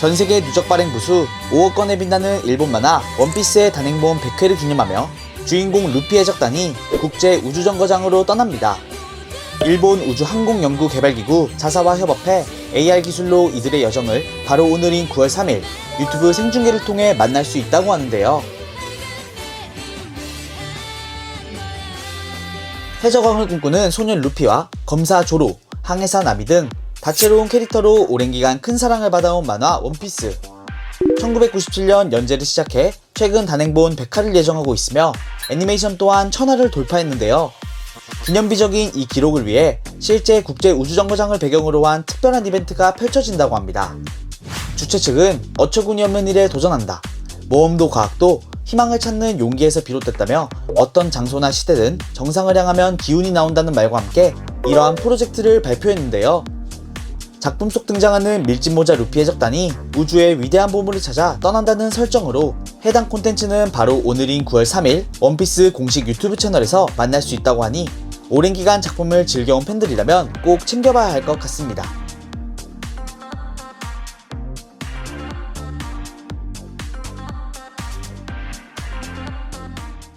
전 세계 누적 발행 부수 5억 건에 빛나는 일본 만화 원피스의 단행본 100회를 기념하며 주인공 루피의 적단이 국제 우주정거장으로 떠납니다. 일본 우주항공연구개발기구 자사와 협업해 AR 기술로 이들의 여정을 바로 오늘인 9월 3일 유튜브 생중계를 통해 만날 수 있다고 하는데요. 해적왕을 꿈꾸는 소년 루피와 검사 조로, 항해사 나미 등 다채로운 캐릭터로 오랜 기간 큰 사랑을 받아온 만화 원피스. 1997년 연재를 시작해 최근 단행본 100화를 예정하고 있으며 애니메이션 또한 1000화를 돌파했는데요. 기념비적인 이 기록을 위해 실제 국제 우주정거장을 배경으로 한 특별한 이벤트가 펼쳐진다고 합니다. 주최 측은 어처구니 없는 일에 도전한다. 모험도 과학도 희망을 찾는 용기에서 비롯됐다며 어떤 장소나 시대든 정상을 향하면 기운이 나온다는 말과 함께 이러한 프로젝트를 발표했는데요. 작품 속 등장하는 밀짚모자 루피의 적단이 우주의 위대한 보물을 찾아 떠난다는 설정으로 해당 콘텐츠는 바로 오늘인 9월 3일 원피스 공식 유튜브 채널에서 만날 수 있다고 하니 오랜 기간 작품을 즐겨온 팬들이라면 꼭 챙겨봐야 할 것 같습니다.